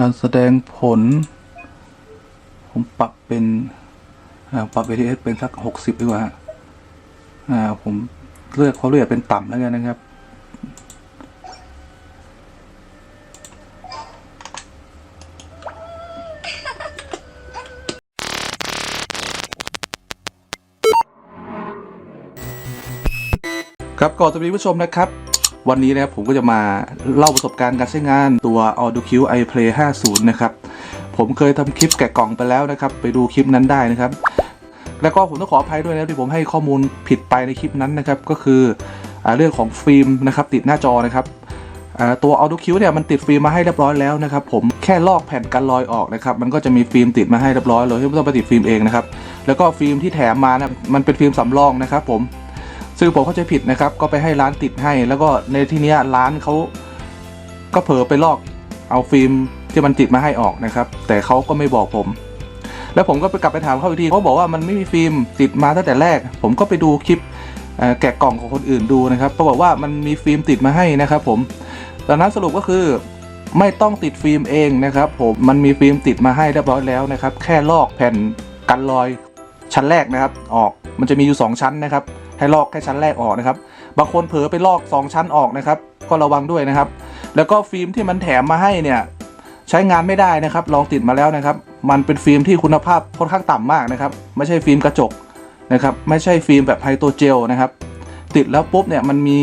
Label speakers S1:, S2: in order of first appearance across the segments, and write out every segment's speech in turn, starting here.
S1: การแสดงผล ผมปรับเป็นปรับ ATS เป็นสักหกสิบดีกว่าฮะอ่าผมเลือกเขาเลือกเป็นต่ำแล้วกันนะครับ ครับก่อนจะมีผู้ชมนะครับ วันนี้นะครับผมก็จะมาเล่าประสบการณ์การใช้งานตัว AudioQ iPlay 50 นะครับ ผมเคยทำคลิปแกะกล่องไปแล้วนะครับ ไปดูคลิปนั้นได้นะครับ แล้วก็ผมต้องขออภัยด้วยนะที่ผมให้ข้อมูลผิดไปในคลิปนั้นนะครับ ก็คืออเรื่องของฟิล์มนะครับติดหน้าจอนะครับตัว AudioQ เนี่ยมันติดฟิล์มมาให้เรียบร้อยแล้วนะครับ ผมแค่ลอกแผ่นกันรอยออกนะครับ มันก็จะมีฟิล์มติดมาให้เรียบร้อยเลยไม่ต้องไปติดฟิล์มเองนะครับ แล้วก็ฟิล์มที่แถมมานะมันเป็นฟิล์มสำรองนะครับ ผม ซึ่งผมเข้าใจผิดนะครับ ก็ไปให้ร้านติดให้ แล้วก็ในที่เนี้ยร้านเขาก็เผลอไปลอกเอาฟิล์มที่มันติดมาให้ออกนะครับ แต่เขาก็ไม่บอกผม แล้วผมก็ไปกลับไปถามเขาอีกทีเขาบอกว่ามันไม่มีฟิล์มติดมาตั้งแต่แรก ผมก็ไปดูคลิปแกะกล่องของคนอื่นดูนะครับเขาบอกว่ามันมีฟิล์มติดมาให้นะครับ ผมดังนั้นสรุปก็คือไม่ต้องติดฟิล์มเองนะครับผมมันมีฟิล์มติดมาให้เรียบร้อยแล้วนะครับ แค่ลอกแผ่นกันรอยชั้นแรกนะครับ ออกมันจะมีอยู่สองชั้นนะครับ ให้ลอกแค่ชั้นแรกออกนะครับ บางคนเผลอไปลอก 2 ชั้นออกนะครับ ก็ระวังด้วยนะครับ แล้วก็ฟิล์มที่มันแถมมาให้เนี่ยใช้งานไม่ได้นะครับ ลองติดมาแล้วนะครับ มันเป็นฟิล์มที่คุณภาพค่อนข้างต่ำมากนะครับ ไม่ใช่ฟิล์มกระจกนะครับ ไม่ใช่ฟิล์มแบบไฮโดรเจลนะครับ ติดแล้วปุ๊บเนี่ยมันมี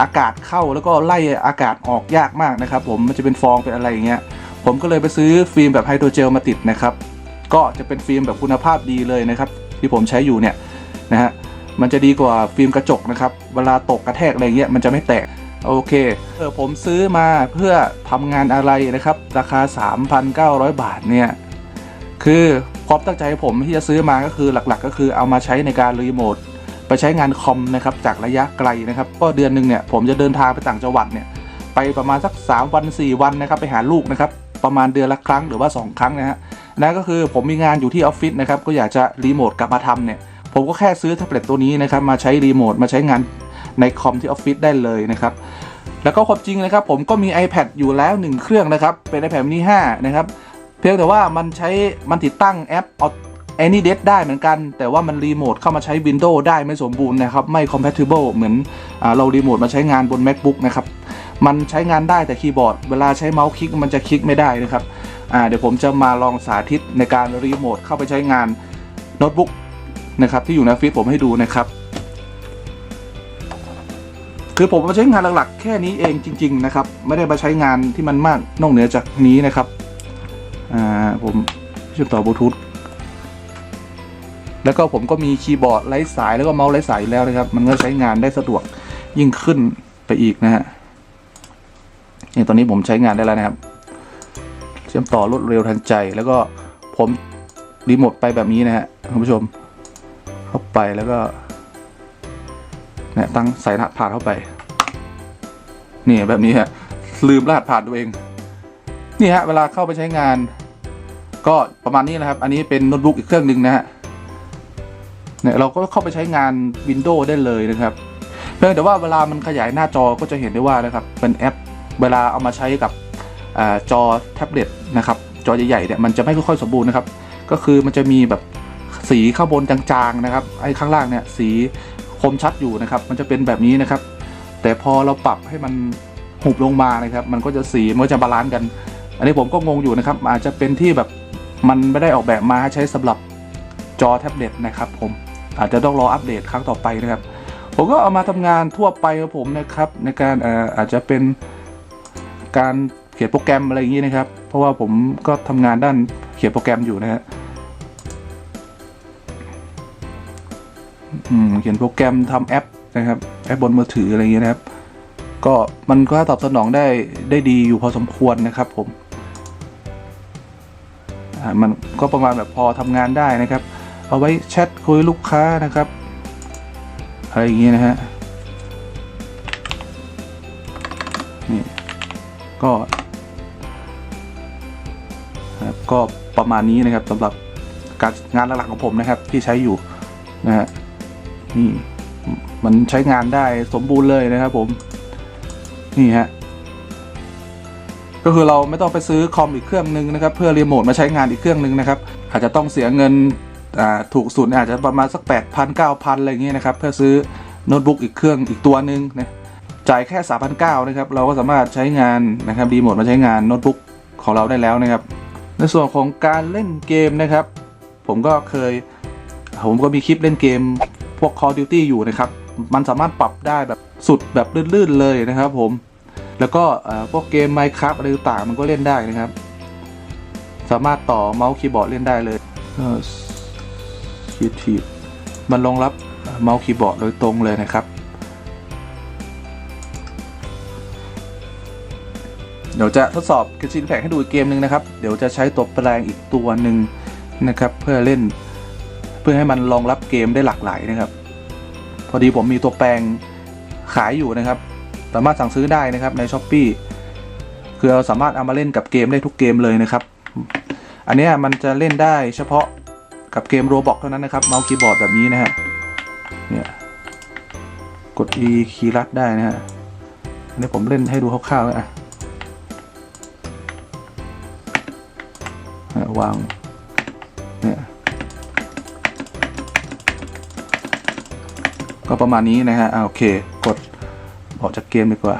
S1: อากาศเข้าแล้วก็ไล่อากาศออกยากมากนะครับ ผมมันจะเป็นฟองเป็นอะไรอย่างเงี้ย ผมก็เลยไปซื้อฟิล์มแบบไฮโดรเจลมาติดนะครับ ก็จะเป็นฟิล์มแบบคุณภาพดีเลยนะครับ ที่ผมใช้อยู่เนี่ยนะฮะ มันจะดีกว่าฟิล์มกระจกนะครับ เวลาตกกระแทกอะไรเงี้ยมันจะไม่แตก โอเคเออผมซื้อมาเพื่อทำงานอะไรนะครับ ราคา 3,900 บาทเนี่ยคือความตั้งใจผมที่จะซื้อมาก็คือหลักๆ ก็คือเอามาใช้ในการรีโมทไปใช้งานคอมนะครับจากระยะไกลนะครับก็เดือนหนึ่งเนี่ยผมจะเดินทางไปต่างจังหวัดเนี่ยไปประมาณสัก 3 วัน 4 วันนะครับไปหาลูกนะครับประมาณเดือนละครั้งหรือว่า 2 ครั้งนะฮะนั่นก็คือผมมีงานอยู่ที่ออฟฟิศนะครับก็อยากจะรีโมทกลับมาทำเนี่ย ผมก็แค่ซื้อแท็บเล็ตตัวนี้นะครับมาใช้รีโมทมาใช้งานในคอมที่ออฟฟิศได้เลยนะครับแล้วก็ความจริงนะครับผมก็มี iPad อยู่แล้ว 1 เครื่องนะครับเป็น iPad mini 5นะครับเพียงแต่ว่ามันใช้มันติดตั้งแอป anydesk ได้เหมือนกัน แต่ว่ามันรีโมทเข้ามาใช้ Windows ได้ไม่สมบูรณ์นะครับ ไม่ compatible เหมือนอเรารีโมทมาใช้งานบน MacBook นะครับ มันใช้งานได้แต่คีย์บอร์ด เวลาใช้เมาส์คลิกมันจะคลิกไม่ได้นะครับเดี๋ยวผมจะมาลองสาธิตในการรีโมทเข้าไปใช้งานโน้ตบุ๊ก นะครับที่อยู่ในฟฟิศผมให้ดูนะครับ คือผมมาใช้งานหลักๆ แค่นี้เองจริง ๆ นะครับ ไม่ได้มาใช้งานที่มันมากนอกเหนือจากนี้นะครับอ่าผมเชื่อมต่อบลูทูธแล้วก็ผมก็มีคีย์บอร์ดไร้สายแล้วก็เมาส์ไร้สายแล้วนะครับ มันก็ใช้งานได้สะดวกยิ่งขึ้นไปอีกนะฮะนี่ตอนนี้ผมใช้งานได้แล้วนะครับ เชื่อมต่อรวดเร็วทันใจแล้วก็ผมรีโมทไปแบบนี้นะฮะคุณผู้ชม เข้าไปแล้วก็เนี่ยตั้งใส่รหัสผ่านเข้าไป นี่แบบนี้ฮะลืมรหัสผ่านตัวเอง นี่ฮะเวลาเข้าไปใช้งาน ก็ประมาณนี้นะครับ อันนี้เป็นโน้ตบุ๊กอีกเครื่องหนึ่งนะฮะเนี่ยเราก็เข้าไปใช้งาน Windows ได้เลยนะครับเพียงแต่ว่าเวลามันขยายหน้าจอก็จะเห็นได้ว่านะครับเป็นแอป เวลาเอามาใช้กับอจอแท็บเล็ตนะครับจอใหญ่ๆเนี่ยมันจะไม่ค่อยสมบูรณ์นะครับ ก็คือมันจะมีแบบ สีข้างบนจางๆนะครับไอ้ข้างล่างเนี่ยสีคมชัดอยู่นะครับ มันจะเป็นแบบนี้นะครับ แต่พอเราปรับให้มันหุบลงมานะครับ มันก็จะสีมันก็จะบาลานซ์กัน อันนี้ผมก็งงอยู่นะครับ อาจจะเป็นที่แบบมันไม่ได้ออกแบบมาใช้สำหรับจอแท็บเล็ตนะครับ ผมอาจจะต้องรออัปเดตครั้งต่อไปนะครับ ผมก็เอามาทำงานทั่วไปของผมนะครับ ในการเอ่อาจจะเป็นการเขียนโปรแกรมอะไรอย่างนี้นะครับ เพราะว่าผมก็ทำงานด้านเขียนโปรแกรมอยู่นะฮะ เขียนโปรแกรมทำแอปนะครับแอปบนมือถืออะไรอย่างเงี้ยนะครับ ก็มันก็ตอบสนองได้ได้ดีอยู่พอสมควรนะครับผมมันก็ประมาณแบบพอทำงานได้นะครับ เอาไว้แชทคุยลูกค้านะครับอะไรอย่างเงี้ยนะฮะนี่ก็ก็ประมาณนี้นะครับสำหรับการงานหลักๆของผมนะครับที่ใช้อยู่นะฮะ นี่มันใช้งานได้สมบูรณ์เลยนะครับผม นี่ฮะก็คือเราไม่ต้องไปซื้อคอมอีกเครื่องนึงนะครับ เพื่อรีโมทมาใช้งานอีกเครื่องนึงนะครับ อาจจะต้องเสียเงินถูกสุดอาจจะประมาณสัก 8 0 0 0 9,000อะไรเงี้ยนะครับ เพื่อซื้อโน้ตบุ๊กอีกเครื่องอีกตัวหนึ่งนะจ่ายแค่ 3,900นะครับ เราก็สามารถใช้งานนะครับรีโมทมาใช้งานโน้ตบุ๊กของเราได้แล้วนะครับ ในส่วนของการเล่นเกมนะครับ ผมก็เคย ผมก็มีคลิปเล่นเกม พวก Call Duty อยู่นะครับ มันสามารถปรับได้แบบสุดแบบลื่นๆเลยนะครับผม แล้วก็พวกเกม Minecraft อะไรต่างมันก็เล่นได้นะครับ สามารถต่อเมาส์คีย์บอร์ดเล่นได้เลยคีทีมันรองรับเมาส์คีย์บอร์ดโดยตรงเลยนะครับ เดี๋ยวจะทดสอบกระชินแพกให้ดูอีกเกมหนึ่งนะครับ เดี๋ยวจะใช้ตัวแปลงอีกตัวหนึ่งนะครับ เพื่อเล่น พื่อให้มันรองรับเกมได้หลากหลายนะครับ พอดีผมมีตัวแปลงขายอยู่นะครับ สามารถสั่งซื้อได้นะครับใน s h อ p e e คือเราสามารถเอามาเล่นกับเกมได้ทุกเกมเลยนะครับ อันนี้มันจะเล่นได้เฉพาะกับเกมโรบอกเท่านั้นนะครับเมาส์คีย์บอร์ดแบบนี้นะฮะเนี่ยกด E คีย์ลัดได้นะฮะอันนี้ผมเล่นให้ดูคร่าวๆนะอะอะวางเนี่ย ก็ประมาณนี้นะฮะอ่าโอเค กดออกจากเกมดีกว่า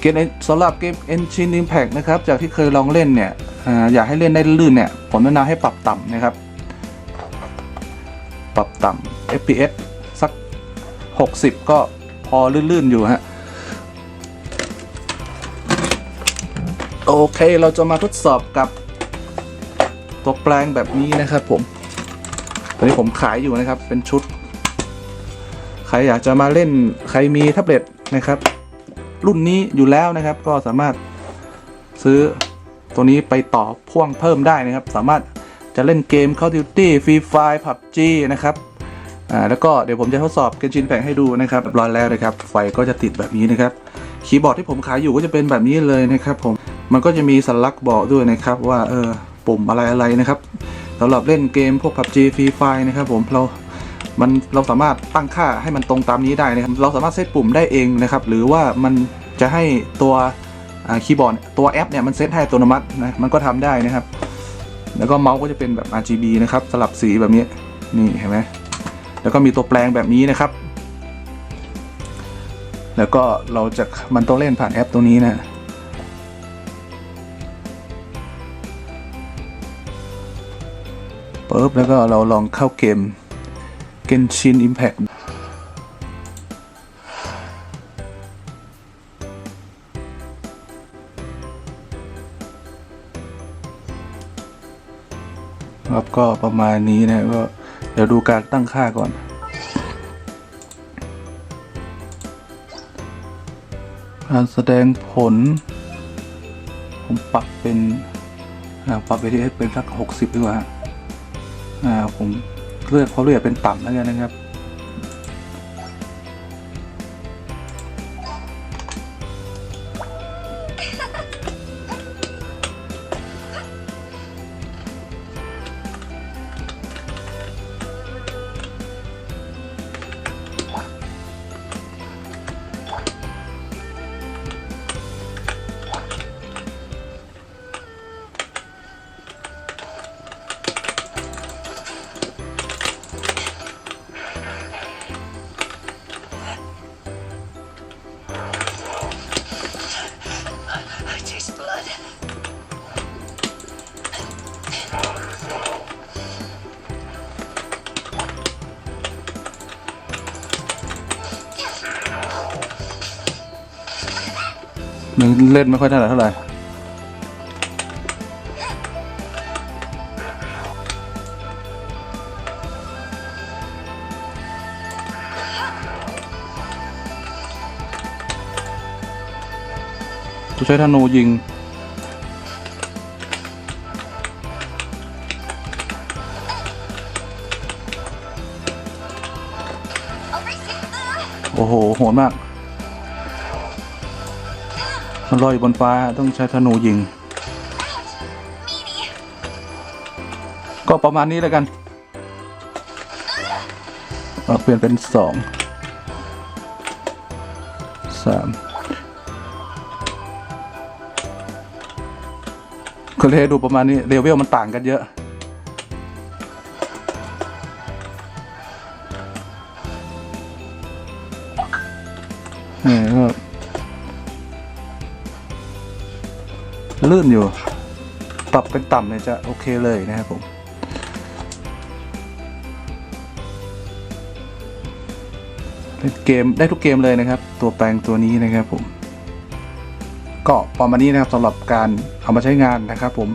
S1: เกมสำหรับเกม Engine Impact นะครับ จากที่เคยลองเล่นเนี่ยออยากให้เล่นได้ลื่นเนี่ย ผมแนะนำให้ปรับต่ำนะครับ ปรับต่ำ FPS สัก 60 ก็พอลื่นๆอยู่ฮะโอเค เราจะมาทดสอบกับ ตัวแปลงแบบนี้นะครับผมตอนนี้ผมขายอยู่นะครับเป็นชุด ใครอยากจะมาเล่นใครมีแท็บเล็ตนะครับ รุ่นนี้อยู่แล้วนะครับ ก็สามารถซื้อตัวนี้ไปต่อพ่วงเพิ่มได้นะครับ สามารถจะเล่นเกม Call of Duty Free Fire PUBG นะครับอ่าแล้วก็เดี๋ยวผมจะทดสอบเกมชินแผงให้ดูนะครับเรียบร้อยแล้วนะครับ ไฟก็จะติดแบบนี้นะครับคีย์บอร์ดที่ผมขายอยู่ก็จะเป็นแบบนี้เลยนะครับ ผมมันก็จะมีสัญลักษณ์บอกด้วยนะครับว่าเออ ปุ่มอะไรอะไรนะครับสำหรับเล่นเกมพวก PUBG Free Fire นะครับผมเรามันเราสามารถตั้งค่าให้มันตรงตามนี้ได้นะครับ เราสามารถเซตปุ่มได้เองนะครับ หรือว่ามันจะให้ตัวคีย์บอร์ดตัวแอปเนี่ยมันเซตให้อัตโนมัตินะมันก็ทำได้นะครับ แล้วก็เมาส์ก็จะเป็นแบบ RGB นะครับสลับสีแบบนี้นี่เห็นไหมแล้วก็มีตัวแปลงแบบนี้นะครับ แล้วก็เราจะมันต้องเล่นผ่านแอปตัวนี้นะ ปุ๊บแล้วก็เราลองเข้าเกม Genshin Impact ครับก็ประมาณนี้นะก็เดี๋ยวดูการตั้งค่าก่อน การแสดงผล ผมปรับเป็นปรับ ATS เป็นสัก 60ดีกว่า ผมเลือกเขาเลือกเป็นต่ำแล้วกันนะครับ มันเล่นไม่ค่อยถนัดเท่าไหร่จะใช้ธนูยิงโอ้โห โหดมาก มันลอยอยู่บนฟ้าต้องใช้ธนูยิง ก็ประมาณนี้แล้วกันเอาเปลี่ยนเป็นสองสามก็เลยดูประมาณนี้เลเวลมันต่างกันเยอะ นี่ก็ ลื่นอยู่ ปรับเป็นต่ำเนี่ยจะโอเคเลยนะครับผมเล่นเกมได้ทุกเกมเลยนะครับ ตัวแปลงตัวนี้นะครับผม ก็ประมาณนี้นะครับสำหรับการเอามาใช้งานนะครับผม